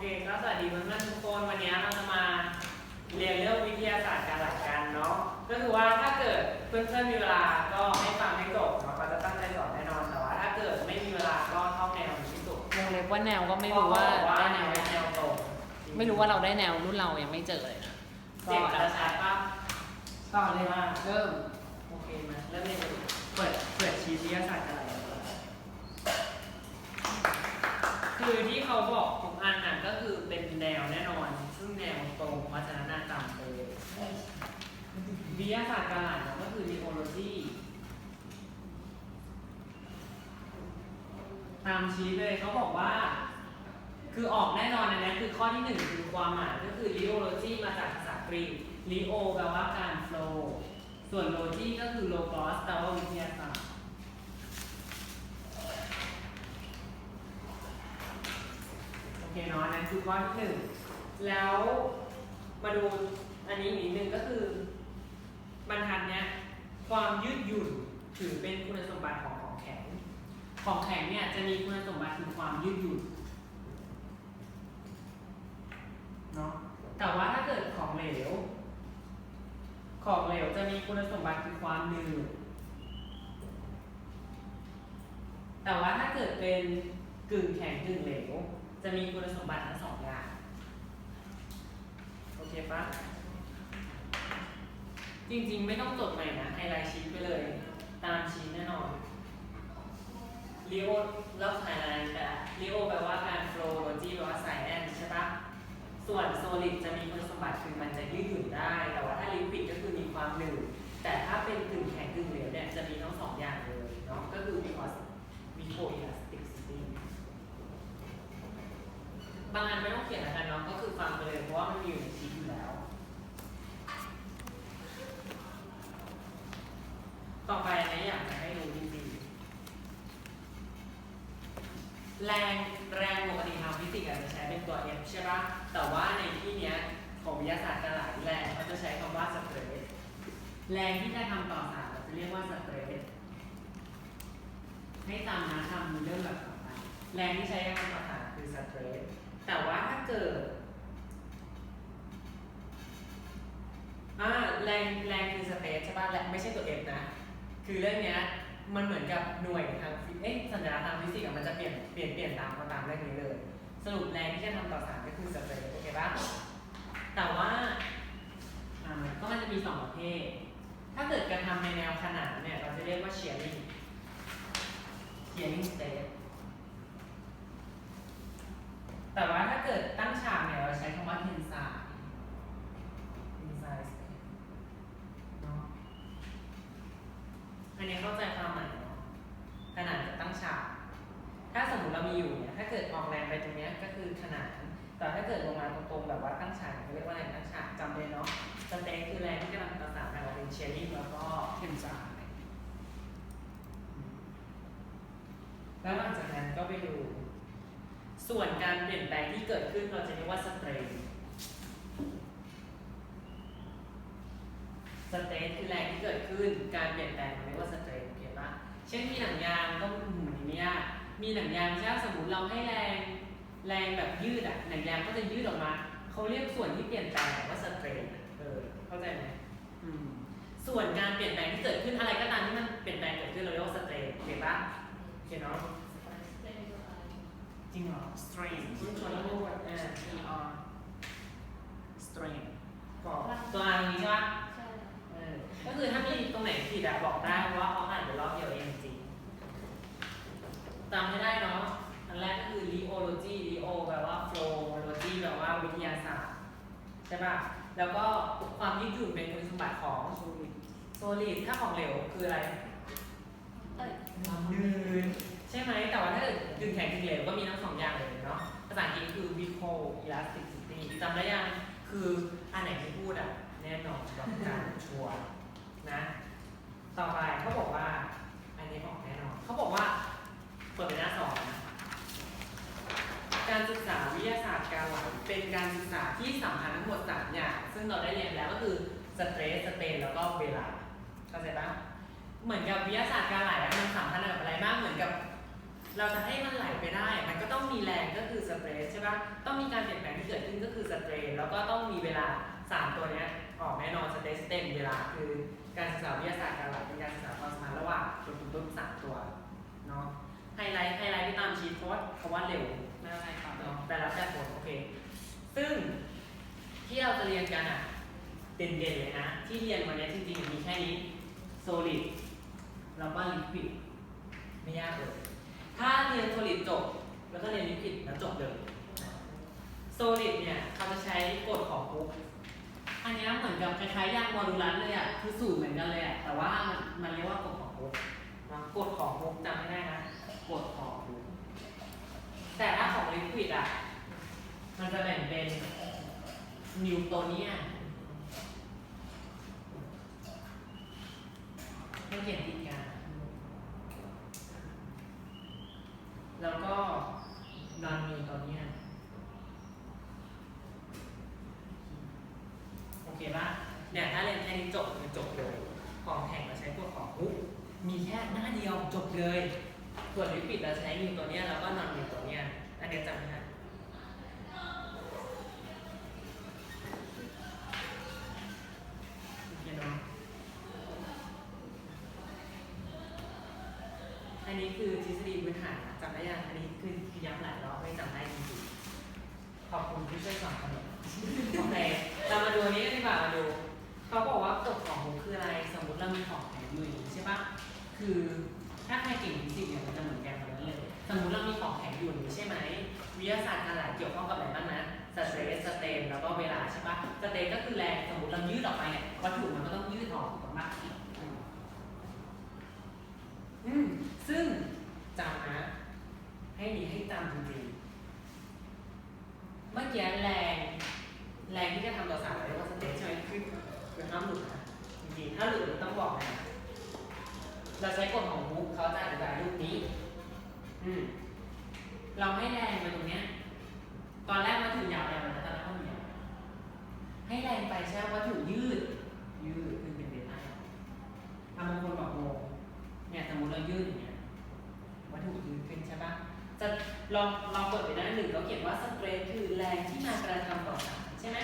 เคก็สวัสดีเพื่อนๆทุกคนวันนี้เราจะมาเรียนเรื่องวิทยาศาสตร์การหลักกันเนาะก็คือว่าถ้าเกิดเพื่อนๆมีเวลาก็ให้ฟังให้จบเนาะก็จะตั้งใจสอนแน่นอนแต่ว่าถ้าเกิดไม่มีเวลาก็ท่องแนวที่สุดวงเล็บว่าแนวก็ไม่รู้ว่าเพะว่ได้แนแนววเป็นแนวตรงไม่รู้ว่าเราได้แนวรุ่นเรายังไม่เจอเลยนะเสียงกระชับป่ะต่อเลยว่าเริ่มโอเคไหมเริ่มเรียนเลยเปิดเปิดชีทวิทยาศาสตร์การหลักคือที่เขาบอกทุก อันน่ะก็คือเป็นแนวแน่นอน ซึ่งแนวตรงเพราะฉะนั้นน่าจำไปเลยวิทยาศาสตร์การอ่านก็คือ neurology ตามชี้เลยเขาบอกว่า คือออกแน่นอนอันนี้คือข้อที่หนึ่งคือความหมายก็คือ neurology มาจากภาษากรีก leo แปลว่าการ flow ส่วน logy ก็คือ logos แปลว่าวิทยาศาสตร์ โอ เคเนาะอันนั้นคือข้อที่หนึ่งแล้วมาดูอันนี้อีกนิดนึงก็คือบรรทัดเนี้ยความยืดหยุ่นถือเป็นคุณสมบัติของของแข็ง ของแข็งเนี่ยจะมีคุณสมบัติคือความยืดหยุ่นเนาะแต่ว่าถ้าเกิดของเหลว ของเหลวจะมีคุณสมบัติคือความหนืดแต่ว่าถ้าเกิดเป็นกึ่งแข็งกึ่งเหลว จะมีคุณสมบัติทั้งสองอย่าง โอเคปะจริงๆ ไม่ต้องจดใหม่นะไฮไลท์ชีทไปเลย ตามชีทแน่นอนลีโอเลิกไฮไลท์แต่ลีโอแปลว่าการโฟล์โลจีแปลว่าสายแอนใช่ปะส่วนโซลิดจะมีคุณสมบัติคือมันจะยืดหยุ่นได้ แต่ว่าถ้าลิควิดก็คือมีความหนืดแต่ถ้าเป็นกึ่งแข็งกึ่งเหลวเนี่ยจะมีทั้งสองอย่างเลยเนาะก็คือมีคอสมีโคอิลาสติกซิตี้ บางอันไม่ต้องเขียนแล้วกันเนาะก็คือฟังไปเลยเพราะว่ามันมีอยู่ในชีทอยู่แล้ว ต่อไปอันอยากจะให้ดูจริงๆแรงแรงปกติทางฟิสิกส์อาจจะใช้เป็นตัว F ใช่ปะแต่ว่าในที่เนี้ยของวิทยาศาสตร์การหลายแรงเขาจะใช้คำว่าสเตรสแรงที่จะทำต่อสารเราจะเรียกว่าสเตรสให้จำนะทำเรื่องแบบต่อไปแรงที่ใช้ในการต่อสารคือสเตรส แต่ว่าถ้าเกิดอ่าแรงแรงคือสเตทใช่ป่ะและไม่ใช่ตัว F นะ คือเรื่องเนี้ยมันเหมือนกับหน่วยทางฟิเอ๊ะสัญลักษณ์ทางฟิสิกส์อะมันจะเปลี่ยนเปลี่ยนเปลี่ยนตามตามเรื่องนี้เลย สรุปแรงที่จะทำต่อสารก็คือสเตทโอเคป่ะแต่ว่าอ่าก็มันจะมีสองประเภทถ้าเกิดการทำในแนวขนานเนี่ยเราจะเรียกว่า shearing shearing state แต่ว่าถ้าเกิดตั้งฉากเนี่ยเราใช้คำว่า tensile tensile เนาะอันนี้เข้าใจความหมายเนาะขนาดกับตั้งฉาก ถ้าสมมติเรามีอยู่เนี่ยถ้าเกิดออกแรงไปตรงเนี้ยก็คือขนาดแต่ถ้าเกิดลงมาตรงๆแบบว่าตั้งฉากเขาเรียกว่าอะไรตั้งฉากจำเลยเนาะสเต็กคือแรงที่กำลังประสานกันเราเป็นเชยร์ริ่งแล้วก็เทมซายแล้วหลังจากนั้นก็ไปดู ส่วนการเปลี่ยนแปลงที่เกิดขึ้นเราจะเรียกว่าสเตรนสเตทคือแรงที่เกิดขึ้น การเปลี่ยนแปลงเราเรียกว่าสเตรทโอเคปะเช่นมีหนังยางก็อืมอันนี้ยมีหนังยางใช่ไหมสมมติเราให้แรงแรงแบบยืดอะหนังยางก็จะยืดออกมาเขาเรียกส่วนที่เปลี่ยนแปลงว่าสเตรทเออเข้าใจไหมอืมส่วนการเปลี่ยนแปลงที่เกิดขึ้นอะไรก็ตามที่มันเปลี่ยนแปลงเกิดขึ้นเราเรียกว่าสเตรทโอเคปะโอเคเนาะ จริงเหรอ strain คุณชวนแล้วพูดอ่า T R strain บอกตัวอันนี้ใช่ปะเออก็คือถ้ามีตรงไหนผิดอะบอกได้เพราะว่าเขาอ่านไปรอบเดียวเองจริงจำให้ได้เนาะ อันแรกก็คือ rheology rheo แปลว่า flowology แปลว่าวิทยาศาสตร์ ใช่ป่ะ แล้วก็ความยืดหยุ่นเป็นคุณสมบัติของ solid ถ้าของเหลวคืออะไรยืน ใช่ไหมแต่ว่าถ้าเกิดดึงแข็งดึงเหลวก็มีทั้งสองอย่างเลยเนาะภาษาอังกฤษคือ visco elasticity จำได้ยังคืออันไหนที่พูดอะแน่นอนกับการชัวร์นะ ต่อไปเขาบอกว่า อันนี้บอกแน่นอนเขาบอกว่าเปิดไปหน้าสองนะการศึกษาวิทยาศาสตร์การไหลเป็นการศึกษาที่สำคัญทั้งหมดสามอย่างซึ่งเราได้เรียนแล้วก็คือสเตรสสเตนแล้วก็เวลาเข้าใจปะเหมือนกับวิทยาศาสตร์การไหลมันสำคัญกับอะไรบ้างเหมือนกับ เราจะให้มันไหลไปได้ มันก็ต้องมีแรงก็คือสเตรสใช่ปะต้องมีการเปลี่ยนแปลงที่เกิดขึ้นก็คือสเตรนแล้วก็ต้องมีเวลา 3 ตัวนี้ออกแน่นอนสเตรสเต็มเวลาคือการศึกษาวิทยาศาสตร์การไหลเป็นการศึกษาความสัมพันธ์ระหว่างตัวทุกตัวสามตัวเนาะไฮไลท์ไฮไลท์ที่ตามชีทเพราะว่าเขาว่าเร็วไม่เป็นไรครับเนาะแต่รับแต่ผลโอเค ซึ่งที่เราจะเรียนกันอะเด่นๆเลยนะ ที่เรียนวันนี้จริงๆมีแค่นี้ solid แล้วก็ liquid ไม่ยากเลย ถ้าเรียน solid จบ แล้วก็เรียน liquid แล้วจบเลย solid เนี่ยเขาจะใช้กฎของคุกอันเนี้ยเหมือนกับคล้ายๆยางโมดูลัสเลยอะคือสูตรเหมือนกันเลยอะแต่ว่ามันมันเรียกว่ากฎของคุกนะกฎของคุกจำไม่ได้นะกฎของคุกแต่ถ้าของ liquid อะมันจะแบ่งเป็นนิวโตเนียนให้เขียนติดกัน แล้วก็นอนนิวโตเนียนโอเคปะเนี่ยถ้าเรียนแค่นี้จบคือจบเลย ของแข่งเราใช้พวกของปุ๊บมีแค่หน้าเดียวจบเลยส่วนลิปิดเราใช้นิวโตเนียแล้วก็นอนนิวโตเนียนอันเนี้ยจำไม่ได้ โอเคเนาะอันนี้คือทฤษฎีพื้นฐานนะจำได้ยัง อันนี้คือคือย้ำหลายรอบไม่จำได้จริงๆ ขอบคุณที่ช่วยสอนขนมโอเค เรามาดูอันนี้กันดีกว่ามาดู เขาบอกว่ากฎของมุกคืออะไร สมมติเรามีของแข็งอยู่อย่างนี้ใช่ปะคือถ้าใครเก่งฟิสิกส์เนี่ยมันจะเหมือนกันแบบนี้เลย สมมติเรามีของแข็งอยู่อย่างนี้ใช่ไหม วิทยาศาสตร์การหลายเกี่ยวข้องกับอะไรบ้างนะ สเตรสสเตนแล้วก็เวลาใช่ปะสเตนก็คือแรง สมมติเรายืดออกไปเนี่ย วัตถุมันก็ต้องยืดออกถูกปะอืมอืม ซึ่งจำนะ ให้ดีให้จำจริงๆ เมื่อกี้แรง แรงที่จะทำต่อสารเรียกว่าสเตนใช่ไหมคือคือห้ามหลุดนะจริงๆ ถ้าหลุดต้องบอกนะ เราใช้กฎของฮุกเขาจะอธิบายรูปนี้ อืม เราให้แรงไปตรงเนี้ย ตอนแรกวัตถุยาวแรงมันะตอนแรกก็มียวให้แรงไปใช่วัตถุยืด ยืดขึ้นเป็นเบต้าทำบางคนบอกโมเนี่ยสมมติเรายืดอย่างเงี้ย วัตถุยืดขึ้นใช่ปะจะลองลองเปิดไปหน้าหนึ่งเราเขียนว่าสเตรทคือแรงที่มากระทำต่อสารใช่ไหม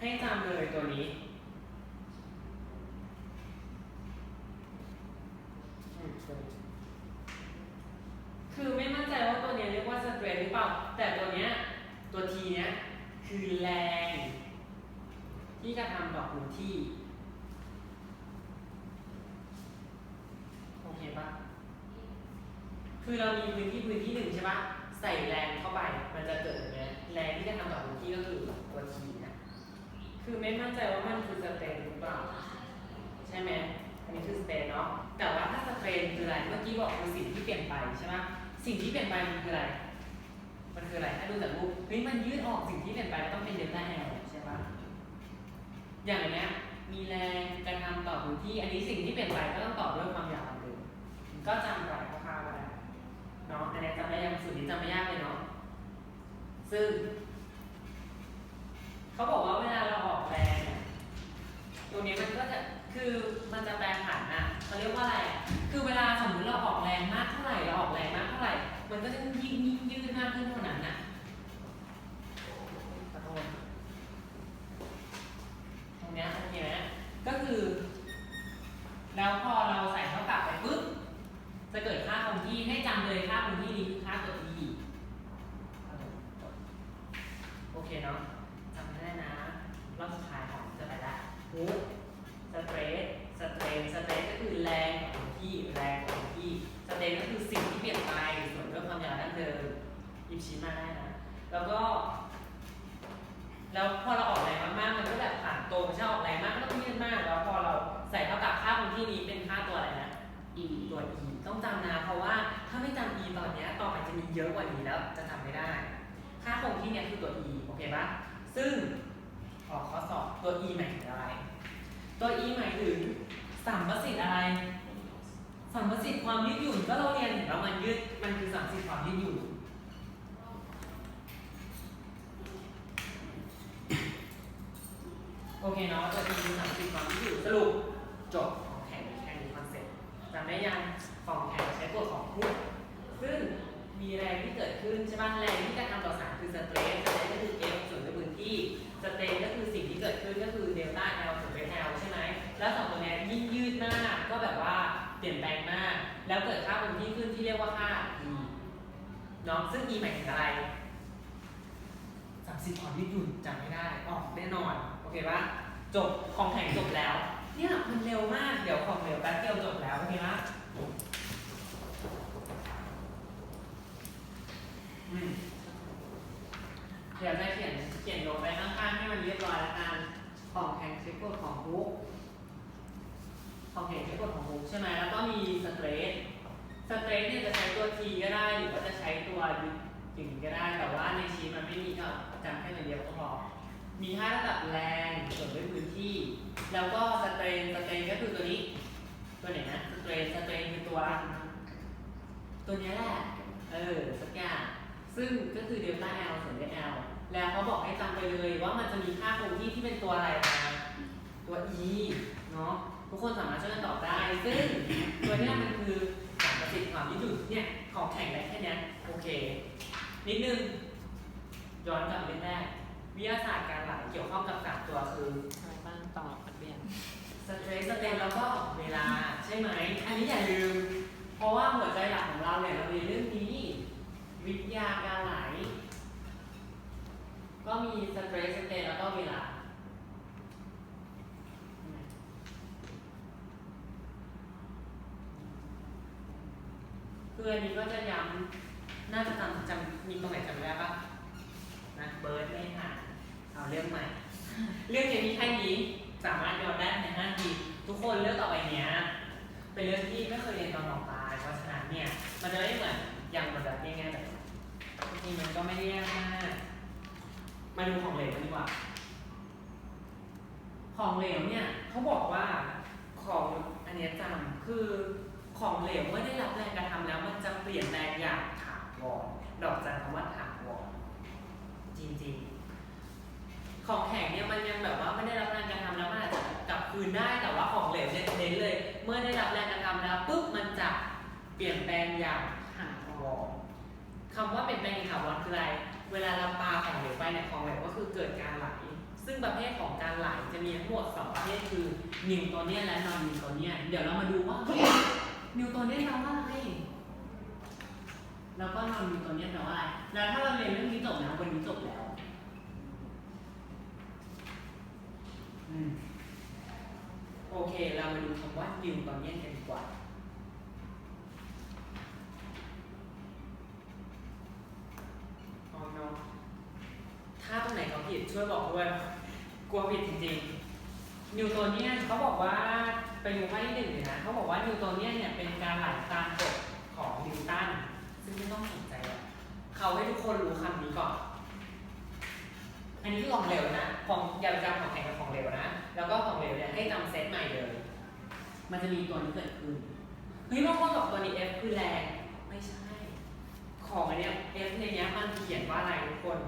ให้จำเลยตัวนี้ อืมตัวนี้คือไม่มั่นใจว่าตัวเนี้ยเรียกว่าสเตรทหรือเปล่า แต่ตัวเนี้ย ตัวทีเนี้ย คือแรง ที่กระทำต่อพื้นที่ โอเคปะคือเรามีพื้นที่พื้นที่หนึ่งใช่ปะใส่แรงเข้าไป มันจะเกิดอย่างแรงที่จะทำต่อพื้นที่ก็คือตัวทีนะคือไม่มั่นใจว่ามันคือสเตรทหรือเปล่า ใช่ไหมอันนี้คือสเตรทเนาะแต่ว่าถ้าสเตรทคืออะไรเมื่อกี้บอกคือสิ่งที่เปลี่ยนไปใช่ปะสิ่งที่เปลี่ยนไปมันคืออะไร มันคืออะไรถ้าดูจากรูปเฮ้ยมันยืดออกสิ่งที่เปลี่ยนไปมันต้องเป็นเดลต้าแอลใช่ปะอย่างเนี้ยมีแรงกระทำต่อพื้นที่ อันนี้สิ่งที่เปลี่ยนไปก็ต้องต่อด้วยความยาวของเดิมก็จำไว้คร่าวๆก็ได้เนาะอันนี้จำได้ยังสูตรนี้จำไม่ยากเลยเนาะซึ่ง เขาบอกว่าเวลาเราออกแรงเนี่ยตรงนี้มันก็จะ คือมันจะแปรผันน่ะเขาเรียกว่าอะไรอะ คือเวลาสมมติเราออกแรงมากเท่าไหร่ เราออกแรงมากเท่าไหร่ มันก็จะยิ่งยิ่งยืดมากขึ้นเท่านั้นน่ะขอโทษตรงเนี้ยโอเคไหมก็คือ แล้วพอเราใส่เท่ากับไปปุ๊บ จะเกิดค่าคงที่ให้จำเลยค่าคงที่นี้คือค่าตัว e โอเคเนาะจำได้นะ รอบสุดท้ายของจะไปละฮุกสเตรทสเตรนสเตรทก็คือแรงของที่แรงของที่สเตรนก็คือสิ่งที่เปลี่ยนไปส่วนด้วยความยาวดั้งเดิมหยิบ ชิ้นมาได้นะ แล้วก็ แล้วพอเราออกแรงมากๆ มันก็แบบผ่านตรงใช่ไหมออกแรงมากก็ต้องยืดมาก แล้วพอเราใส่เท่ากับค่าคงที่นี้เป็นค่าตัวอะไรนะอีตัว e ต้องจำนะ เพราะว่าถ้าไม่จำ e ตอนเนี้ยต่อไปจะมีเยอะกว่านี้แล้วจะจำไม่ได้ ค่าคงที่เนี่ยคือตัว e โอเคปะซึ่งออกข้อสอบตัว e หมายถึงอะไร ตัว e หมายถึงสัมประสิทธิ์อะไร สัมประสิทธิ์ความยืดหยุ่นก็เราเรียนเห็นแล้วมันยืด มันคือสัมประสิทธิ์ความยืดหยุ่น โอเคเนาะตัวทีสามสิบความที่อยู่สรุปจบของแข่งมีแค่นี้คอนเซ็ปต์จำได้ยังของแข่งใช้กฎของพุทซึ่งมีแรงที่เกิดขึ้นใช่ไหมแรงที่กระทำต่อสารคือสเตรสสเตรสก็คือเอฟส่วนด้วยพื้นที่สเตรสก็คือสิ่งที่เกิดขึ้นก็คือเดลต้าแอลส่วนด้วแอลใช่ไหมแล้วสองตัวนี้ยิ่งยืดหน้าก็แบบว่าเปลี่ยนแปลงมาก แล้วเกิดค่าพื้นที่ขึ้นที่เรียกว่าค่า E เนาะซึ่ง E หมายถึงอะไรสามสิบออนนิดหยุ่นจำไม่ได้ออกแน่นอน เคปะจบของแข็งจบแล้ว เนี่ยมันเร็วมาก เดี๋ยวของเหลวแป๊บเดียวจบแล้วโอเคปะอืมเดี๋ยวจะเขียนเขียนโน้ตไปข้างๆให้มันเรียบร้อยแล้วกันของแข็งเช็คกฎของฮุกของแข็งเช็คกฎของฮุกใช่ไหมแล้วก็มีสเตรทสเตรทเนี่ยจะใช้ตัว T ก็ได้หรือว่าจะใช้ตัวอย่งก็ได้แต่ว่าในชีมันไม่มีก็จำแค่ตัวเดียวก็พอ มีห้าระดับแรงส่วนด้วยพื้นที่ แล้วก็สเตรนสเตรนก็คือตัวนี้ ตัวไหนนะสเตรนสเตรนคือตัว ตัวนี้แหละ เออ สักอย่าง ซึ่งก็คือเดลต้า L ส่วนด้วย L แล้วเขาบอกให้จำไปเลยว่ามันจะมีค่าคงที่ที่เป็นตัวอะไรมาตัว E เนาะทุกคนสามารถช่วยกันตอบได้ ซึ่งตัวเนี้ยมันคือสามประสิทธิ์ความยืดหยุ่นเนี่ยของแข่งได้แค่นี้โอเค นิดนึงย้อนกลับเรื่องแรก วิทยาศาสตร์การไหลเกี่ยวข้องกับสามตัวคือ อะไรบ้างต่อพัดเบียนสเตรสสเตนแล้วก็เวลาใช่ไหม อันนี้อย่าลืม เพราะว่าหัวใจหลักของเราเนี่ยเราเรียนเรื่องนี้ วิทยาการไหล ก็มีสเตรสสเตนแล้วก็เวลา คืออันนี้ก็จะย้ำน่าจะจำจำมีตรงไหนจำได้ปะนะเบิร์ดไม่ผ่าน เอาเรื่องใหม่ เรื่องอย่างนี้แค่นี้สามารถย้อนได้ในห้าทีทุกคนเรื่องต่อไปเนี้ยเป็นเรื่องที่ไม่เคยเรียนตอนมปลายเพราะฉะนั้นเนี่ยมันจะไม่เหมือนอย่างแบบง่ายๆแบบจริงมันก็ไม่ได้ยากมากมาดูของเหลวกันดีกว่า ของเหลวเนี่ยเขาบอกว่าของอันเนี้ยจำคือของเหลวเมื่อได้รับแรงกระทำแล้ว มันจะเปลี่ยนแปลงอย่างถาวรดอกจันคำว่าถาวรจริงๆ ของแข็งเนี่ยมันยังแบบว่าไม่ได้รับแรงกระทำแล้วมันอาจจะกลับคืนได้แต่ว่าของเหลวเนี่ยเน้นเลย เมื่อได้รับแรงกระทำแล้วปุ๊บมันจะเปลี่ยนแปลงอย่างถาวรคำว่าเปลี่ยนแปลงอย่างถาวรคืออะไร เวลาเราปาของเหลวไปเนี่ยของเหลวก็คือเกิดการไหล ซึ่งประเภทของการไหลจะมีทั้งหมดสองประเภทคือนิวตันเนียและนอนนิวตันเนียเดี๋ยวเรามาดูว่านิวตันเนียแปลว่าอะไรแล้วก็นอนนิวตันเนียแปลว่าอะไรแล้วถ้าเราเรียนเรื่องนี้จบแล้ววันนี้จบแล้ว อืม โอเค เรามาดูคำว่านิวตันเนียนกันดีกว่าเอาเนาะถ้าตรงไหนเขาผิดช่วยบอกด้วย กลัวผิดจริงๆ นิวตันเนียเขาบอกว่าไปดูข้อที่หนึ่งเลยนะเขาบอกว่านิวตันเนียเนี่ยเป็นการไหลตามกฎของนิวตัน ซึ่งไม่ต้องสนใจอะเขาให้ทุกคนรู้คำนี้ก่อน อันนี้คือของเหลวนะ ของอย่าไปจำของแข็งกับของเหลวนะ แล้วก็ของเหลวเนี่ยให้จำเซตใหม่เลย มันจะมีตัวนี้เกิดขึ้น เฮ้ยบางคนบอกตัวนี้ F คือแรง ไม่ใช่ ของอันเนี้ย F ในเนี้ยมันเขียนว่าอะไรทุกคน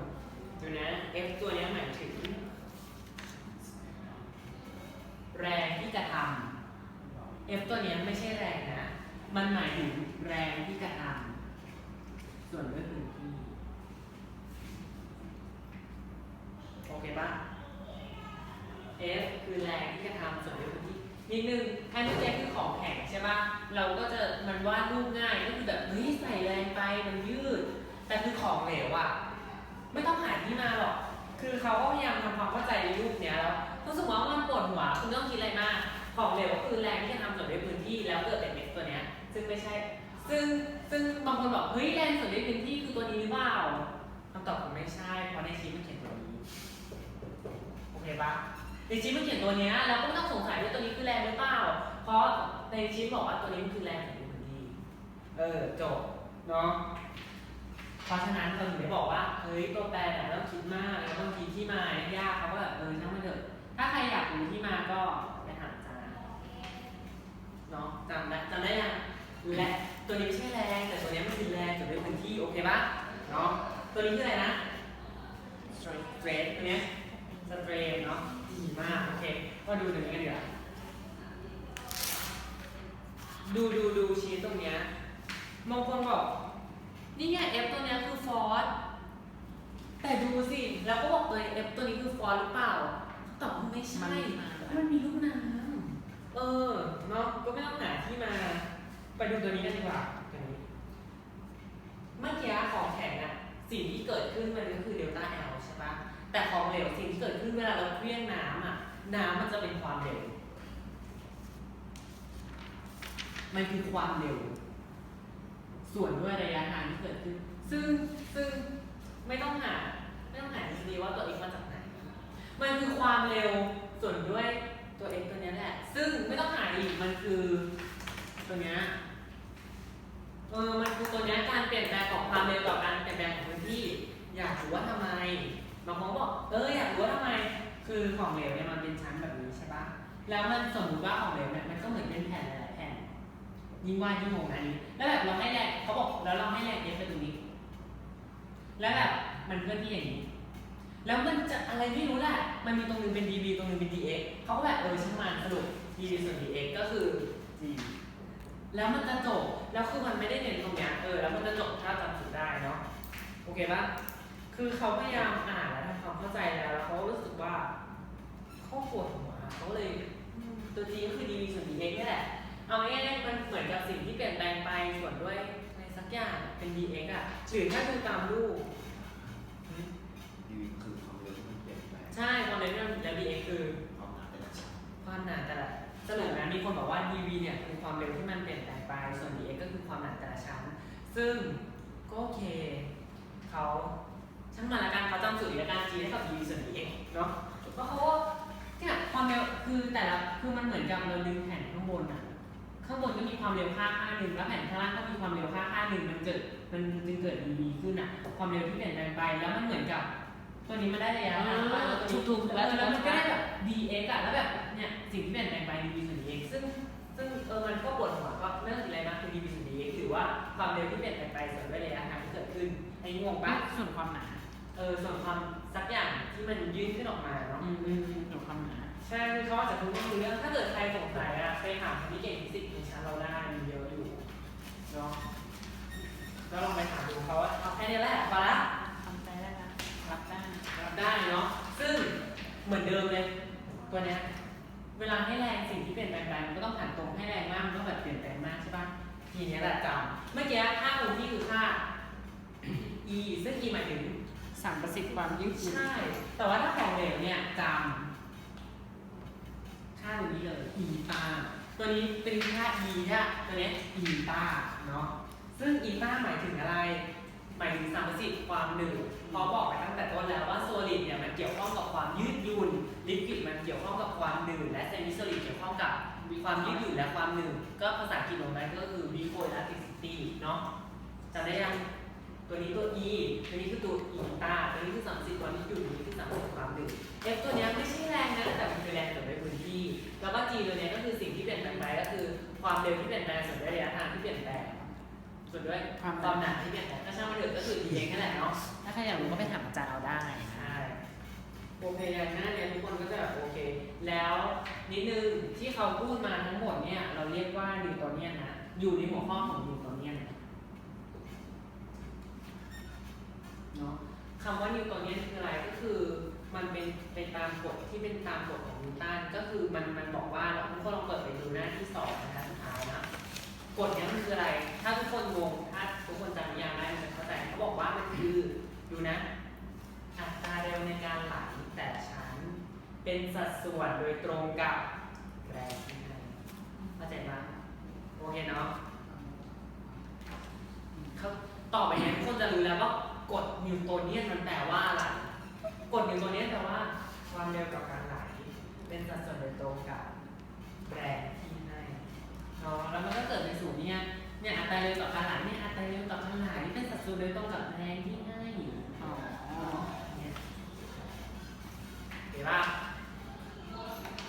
ดูนะ F ตัวเนี้ยหมายถึง แรงที่กระทำ F ตัวเนี้ยไม่ใช่แรงนะ มันหมายถึงแรงที่กระทำส่วนด้วยพื้นที่ โอเคปะ F คือแรงที่กระทำส่วนด้วยพื้ นที่นิดนึงถ้าเมื่อกี้คือของแข็งใช่ปะเราก็จะมันวาดรูปง่ายก็คือแบบเฮ้ยใส่แรงไปมันยืด แต่คือของเหลวอะไม่ต้องหาที่มาหรอก คือเขาก็พยายามทำความเข้าใจในรูปเนี้ยแล้วรู้สึกว่ามันปวดหัวคุณต้องคิดอะไรมาก ของเหลวก็คือแรงที่จะทำส่วนด้วยพื้นที่แล้วเกิดเป็น F ตัวเนี้ย ซึ่งไม่ใช่ ซึ่งซึ่งบางคนบอกเฮ้ยแรงส่วนด้วยพื้นที่คือตัวนี้หรือเปล่าคำตอบคือไม่ใช่เพราะในชีตมันเขียนตัวนี้โอเคปะ ในชีตมันเขียนตัวเนี้ยเราก็ไม่ต้องสงสัยว่าตัวนี้คือแรงหรือเปล่า เพราะในชีตบอกว่าตัวนี้มันคือแรงของพื้นที่เออจบเนาะเพราะฉะนั้นเราถึงได้บอกว่าเฮ้ยตัวแปรเนี่ยเราต้องคิดมากแล้วบางทีที่มายากเขาก็แบบเออช่างมันเถอะถ้าใครอยากรู้ที่มาก็ไปถามอาจารย์เนาะจำได้จำได้ยังและตัวนี้ไม่ใช่แรงแต่ตัวนี้มันคือแรงส่วนด้วยพื้นที่โอเคปะเนาะตัวนี้คืออะไรนะ straight straight ตัวเนี้ย straight เนาะ ดีมาก โอเคก็ดูหนึ่งกันเดี๋ยวาดูดูดูชี้ตรงเนี้ยบางคนบอกนี่ไง F ตัวเนี้ยคือฟอสแต่ดูสิ แล้วก็บอกตัว F ตัวนี้คือฟอสหรือเปล่าตอบว่าไม่ใช่ มันมีลูกน้ำเออ เนาะก็ไม่ต้องหาที่มา ไปดูตัวนี้กันดีกว่าตัวนี้เมื่อกี้ของแข็งอะสิ่งที่เกิดขึ้นมันก็คือเดลต้า L ใช่ปะแต่ของเหลวสิ่งที่เกิดขึ้นเวลาเราเคลื่อน น้ำมันจะเป็นความเร็ว มันคือความเร็ว ส่วนด้วยระยะทางที่เกิดขึ้น ซึ่งซึ่งไม่ต้องหาไม่ต้องหาทฤษฎีว่าตัว x มาจากไหน มันคือความเร็วส่วนด้วยตัว x ตัวนี้แหละ ซึ่งไม่ต้องหาอีก มันคือตัวเนี้ยเออ มันคือตัวเนี้ยการเปลี่ยนแปลงของความเร็วต่อการเปลี่ยนแปลงของพื้นที่ อยากรู้ว่าทำไม บางคนบอก เออ อยากรู้ว่าทำไม คือของเหลวเนี่ยมันเป็นชั้นแบบนี้ใช่ปะแล้วมันสมมติว่าของเหลวเนี่ยมันก็เหมือนเป็นแผ่นหลายๆแผ่น ยิ่งวาดยิ่งงงอันนี้ แล้วแบบเราให้แรงเขาบอกแล้วเราให้แรงเอฟไปตรงนี้ แล้วแบบมันเคลื่อนที่อย่างนี้ แล้วมันจะอะไรไม่รู้แหละ มันมีตรงนึงเป็น dv ตรงนึงเป็น dx เขาก็แบบเออช่างมันสรุป dv ส่วน dx ก็คือ g แล้วมันจะจบ แล้วคือมันไม่ได้เน้นตรงเนี้ยเออ แล้วมันจะจบถ้าจำสูตรได้เนาะ โอเคปะคือเขาพยายามอ่านแล้ว ความเข้าใจแล้วแล้วเขารู้สึกว่าเขาปวดหัวเขาเลยอืมตัว g ก็คือ dv ส่วน dx นี่แหละ เอาง่ายๆมันเหมือนกับสิ่งที่เปลี่ยนแปลงไปส่วนด้วยในสักอย่างเป็น dx อะหรือถ้าดูตามรูปดีวีคือความเร็วที่มันเปลี่ยนแปลงใช่ความเร็วแล้ว dx คือความหนาแต่ละชั้นความหนาแต่ละสรุปนะมีคนบอกว่า dv เนี่ยคือความเร็วที่มันเปลี่ยนแปลงไป ส่วน dx ก็คือความหนาแต่ละชั้น ซึ่งก็โอเคเขา ช่างมันละกันเขาจำสูตรละกัน g เท่ากับ dv ส่วน dx เนาะเพราะเขาก็เนี่ยความเร็วคือแต่ละคือมันเหมือนกับเราดึงแผ่นข้างบนอะข้างบนก็มีความเร็วค่าค่าหนึ่งแล้วแผ่นข้างล่างก็มีความเร็วค่าค่าหนึ่งมันเกิดมันจึงเกิด dv ขึ้นอะความเร็วที่เปลี่ยนแปลงไปแล้วมันเหมือนกับ ตัวนี้มันได้ระยะทางไปแล้วตัวนี้ถูกๆแล้วแล้วมันก็ได้แบบ dx อะแล้วแบบเนี่ยสิ่งที่เปลี่ยนแปลงไป dv ส่วน dx ซึ่งซึ่งเออมันก็ปวดหัวว่าเรื่องอะไรนะคือ dv ส่วน dx หรือว่าความเร็วที่เปลี่ยนแปลงไปส่วนด้วยระยะทางที่เกิดขึ้นไอ้งงปะส่วนความหนาเออส่วนความสักอย่างที่มันยื่นขึ้นออกมาเนาะอืมอืมอืมส่วนความหนาใช่คือเขาอาจจะรู้ไม่รู้เรื่องถ้าเกิดใครสงสัยอะไปถามคนที่เก่งฟิสิกส์ในชั้นเราได้มีเยอะอยู่เนาะก็ลองไปถามดูเขาว่าเอาแค่นี้แหละพอละ ทำใจได้นะรับได้รับได้เนาะ ซึ่งเหมือนเดิมเลย ตัวเนี้ย เวลาให้แรงสิ่งที่เปลี่ยนแปลงไปมันก็ต้องผ่านตรงให้แรงมากมันต้องแบบเปลี่ยนแปลงมากใช่ปะทีเนี้ยแหละจำเมื่อกี้ค่าคงที่คือค่า e ซึ่ง e หมายถึง สามประสิทธิ์ความยืดหยุ่นใช่ แต่ว่าถ้าของเหลวเนี่ยจำค่าตรงนี้เลย e ตา ตัวนี้เป็นค่า e เนี่ยตัวเนี้ย e ตาเนาะ ซึ่ง e ตาหมายถึงอะไร หมายถึงสามประสิทธิ์ความหนึ่งเพราะบอกไปตั้งแต่ต้นแล้วว่าโซลิดเนี่ยมันเกี่ยวข้องกับความยืดหยุ่น ลิควิดมันเกี่ยวข้องกับความหนืดและเซมิโซลิดเกี่ยวข้องกับมีความยืดหยุ่นและความหนืดก็ภาษาอังกฤษของมันก็คือ viscoelasticity เนาะจำได้ยัง ตัวนี้ตัว e ตัวนี้คือตัว e ตาตัวนี้คือสัมสิทธิ์ความยืดหยุ่ตัวนี้คือสัมสิทธิ์ความหนืด f ตัวนี้ไม่ใช่แรงนะแต่มันคือแรงส่วนด้วยพื้นที่ แล้วก็ g ตัวเนี้ยก็คือสิ่งที่เปลี่ยนแปลงไปก็คือความเร็วที่เปลี่ยนแปลงส่วนด้วยระยะทางที่เปลี่ยนแปลงส่วนด้วยความหนาที่เปลี่ยนแปลงก็ช่างมันเถอะก็คือ d x นั่นแหละเนาะถ้าใครอยากรู้ก็ไปถามอาจารย์เอาได้ใช่โอเคย่างหน้าเนี่ยทุกคนก็จะแบบโอเค แล้วนิดนึงที่เขาพูดมาทั้งหมดเนี่ยเราเรียกว่านิวตอนเนียนนะอยู่ในหัวข้อของนิวตอนเนียนนะ เนาะคำว่านิวตอนเนียนคืออะไรก็คือมันเป็นไปตามกฎที่เป็นตามกฎของนิวตันก็คือมันมันบอกว่าเราทุกคนลองเปิดไปดูหน้าที่สองนะคะสุดท้ายนะกฎเนี้ยมันคืออะไร ถ้าทุกคนงงถ้าทุกคนจำนิยามได้มันจะเข้าใจเขาบอกว่ามันคือดูนะอัตราเร็วในการไหลแต่ละชั้นเป็นสัดส่วนโดยตรงกับแรงที่ให้เข้าใจไหมโอเคเนาะเขาต่อไปเนี้ทุกคนจะรู้แล้วว่า กฎนิวโตเนียนมันแปลว่าอะไรกฎนิวโตเนียนแปลว่า ความเร็วต่อการไหล เป็นสัดส่วนโดยตรงกับแรงที่ให้เนาะแล้วมันก็เกิดเป็นสูตรเนี่ยเนี่ยอัตราเร็วต่อการไหลเนี่ยอัตราเร็วต่อการไหลเป็นสัดส่วนโดยตรงกับแรงที่ให้อ๋อเนี่ยเห็นปะ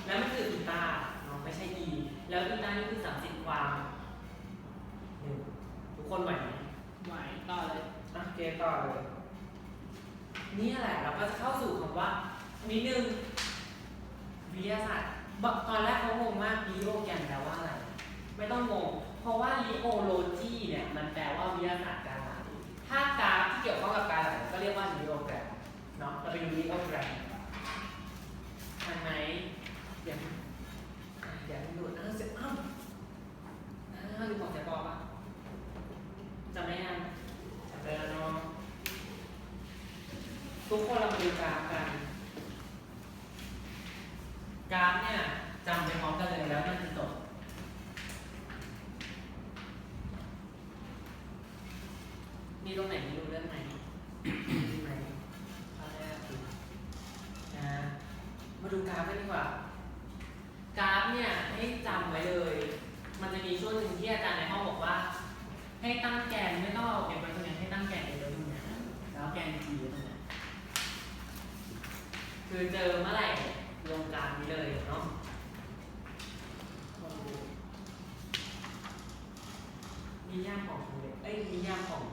แล้วมันคืออีตาเนาะไม่ใช่อีแล้วอีตานี่คือสามสิบความทุกคนไหวไหมไหวต่อเลย อะเกต่อเลยนี่แหละเราก็จะเข้าสู่คำว่านิดนึงวิทยาศาสตร์ตอนแรกเขางงมากลีโอแกนแปลว่าอะไร ไม่ต้องงง เพราะว่าลีโอโลจีเนี่ยมันแปลว่าวิทยาศาสตร์การไหลถ้ากราฟที่เกี่ยวข้องกับการไหลก็เรียกว่าลีโอแกรมเนาะเราไปดูลีโอแกรมทันไหมเดี๋ยวอะเดี๋ยวดูอ้าวเสร็จอ้าวอ้าวดูของเจ๊ปอปะจำได้ยังจำได้ ทุกคนเรามาดูกราฟกันกราฟเนี่ยจำไปพร้อมกันเลยแล้วมันจะจบมีตรงไหนไม่รู้เรื่องไหมมีไหมข้อแรกนะมาดูกราฟกันดีกว่ากราฟเนี่ยให้จำไว้เลย มันจะมีช่วงหนึ่งที่อาจารย์ในห้องบอกว่า ให้ตั้งแกนไม่ต้องเอาเก็บไว้ตรงนี้ให้ตั้งแกนเอไว้ตรงนี้แล้วแกนทีตรงนี้ คือเจอเมื่อไหร่ลงกางนี้เลยเนาะมีย่ามของเลยเอ้ยมีย่ามของ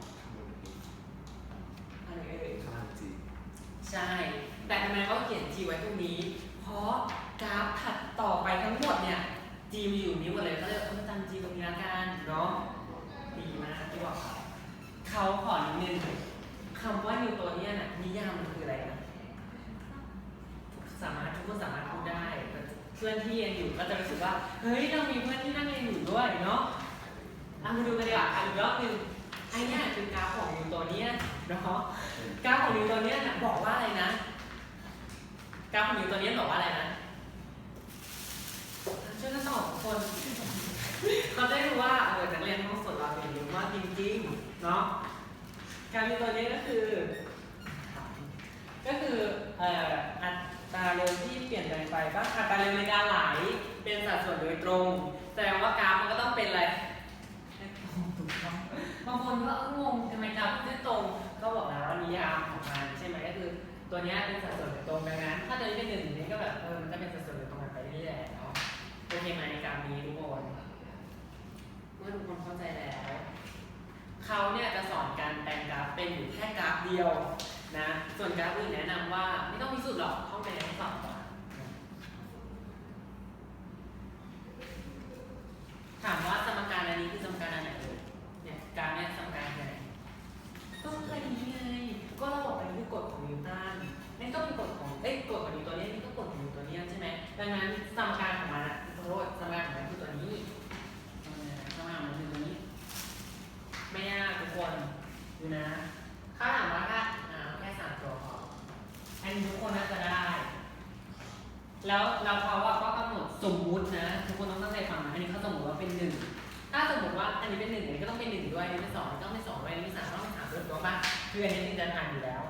อะไรเอ่ยข้างล่าจีใช่ แต่ทำไมเขาเขียน G ไว้ตรงนี้ เพราะกราฟถัดต่อไปทั้งหมดเนี่ย G มันอยู่นี้หมดเลยเขาเลยเออจำ G ตรงนี้ละกันเนาะดีมากที่บอกเขาเขาขอนิดนึงคำว่านิวตัวเนียน่ะนิยามมันคืออะไรนะ สามารถทุกคนสามารถพูดได้แต่เพื่อนที่เรียนอยู่ก็จะรู้สึกว่า เฮ้ย เรามีเพื่อนที่นั่งเรียนอยู่ด้วยเนาะเอามาดูกันดีกว่าอันรอบหนึงไอ้เนี่ยคือกราฟของนิวตัวเนี้ยนเนาะกราฟของนิวตัวเนี้ยนน่ะบอกว่าอะไรนะกราฟของนิวตัวเนี้ยบอกว่าอะไรนะช่วยกันตอบคนเขาได้รู้ว่าเออนักเรียนห้องสดเราเป็นเยอะมาจริงๆเนาะการมีตัวนี้ก็คือ ก็คือเอ่ออั ตราเร็วที่เปลี่ยนแปลงไปก็อัตราเร็วในการไหลเป็นสัดส่วนโดยตรง แสดงว่ากราฟมันก็ต้องเป็นอะไรถูกต้องบางคนก็เอองงทำไมกราฟไม่ตรง ก็บอกแล้วว่านิยามของมันใช่ไหมก็คือตัวเนี้ยเป็นสัดส่วนโดยตรงดังนั้น ถ้าตัวนี้เป็นหนึ่งนี้ก็แบบเออมันจะเป็นสัดส่วนโดยตรงกันไปเรื่อยๆเนาะโอเคไหมกราฟนี้ทุกคนเมื่อทุกคนเข้าใจแล้ว เขาเนี่ยจะสอนการแปลงกราฟเป็นอยู่แค่กราฟเดียวนะ ส่วนกราฟอื่นแนะนำว่าไม่ต้องพิสูจน์หรอกเข้าไปในห้องสอบก่อนถามว่าสมการอันนี้คือสมการอันไหนเอ่ยเนี่ยกราฟเนี่ยสมการอันไหนก็คืออันนี้ไงก็เราบอกไปคือกฎของนิวตันนั่นก็เป็นกฎของเอ้ยกฎของนิวตันเนี่ยนี่ก็กฎของนิวตันเนี่ยใช่ไหมดังนั้นสมการของมันอะโทษสมการของมันคือตัวนี้ เออข้างล่างมันคือตรงนี้ ไม่ยากทุกคนดูนะถ้าถามว่าถ้าอ่าแค่สามตัวพออันนี้ทุกคนน่าจะได้ แล้วแล้วเขาอะก็กำหนดสมมุตินะ ทุกคนต้องตั้งใจฟังนะอันนี้เขาสมมติว่าเป็นหนึ่งถ้าสมมติว่าอันนี้เป็นหนึ่งอันนี้ก็ต้องเป็นหนึ่งด้วยอันนี้เป็นสองต้องเป็นสองด้วยอันนี้เป็นสามต้องเป็นสามด้วยถูกต้องปะคืออันนี้จินตนาการอยู่แล้ว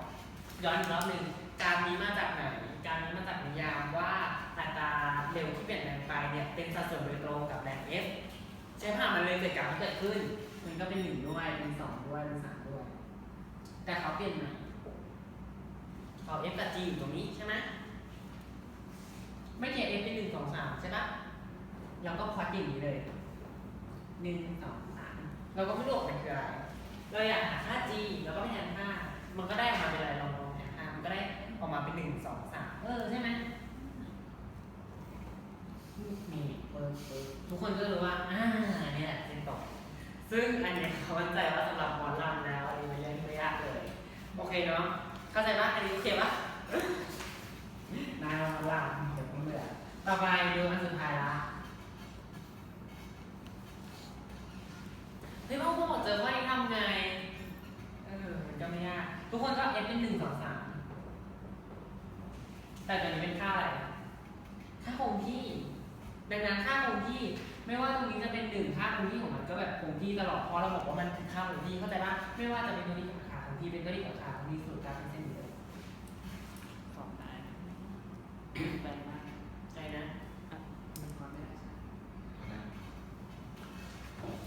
ย้อนอีกรอบหนึ่งการนี้มาจากไหน การนี้มาจากนิยามว่าอัตราเร็วที่เปลี่ยนแปลงไปเนี่ยเป็นสัดส่วนโดยตรงกับแรง F ใช่ป่ะมันเลยเกิดการเกิดขึ้น มันก็เป็นหนึ่งด้วย เป็นสองด้วย เป็นสามด้วย แต่เขาเปลี่ยนใหมเขา F กับ G อยู่ตรงนี้ใช่ไหมไม่เขียน F เป็นหนึ่งสองสามใช่ปะเราก็พอดอย่างนี้เลยหนึ่งสองสามเราก็ไม่รู้ว่ามันคืออะไร เราอยากหาค่า G เราก็ไปแทนค่า มันก็ได้ออกมาเป็นอะไรลองลองแทนค่ามันก็ได้ออกมาเป็นหนึ่งสองสามเออใช่ไหมนี่เปิดเปิดทุกคนก็รู้ว่าอ่า ซึ่งอันเนี้ยเขามั่นใจว่าสำหรับหมอลำแล้วอันนี้ไม่ยากไม่ยากเลย โอเคเนาะเข้าใจปะอันนี้โอเคปะนายหมอลำเดี๋ยวผมเบื่อต่อไปดูอันสุดท้ายละเฮ้ยพ่อพ่อบอกเจอว่านี่ทำไงเออมันก็ไม่ยากทุกคนก็ f เป็นหนึ่งสองสามแต่ตัวนี้เป็นค่าอะไรค่าคงที่ดังนั้นค่าคงที่ ไม่ว่าตรงนี้จะเป็นหนึ่งค่าคงที่ของมันก็แบบคงที่ตลอดเพราะเราบอกว่ามันคือค่าคงที่เข้าใจปะไม่ว่าจะเป็นตัวนี้ของขาคงที่เป็นตัวนี้ของขาคงที่สุดรการเป็นเส้นเดียวสอบได้แปล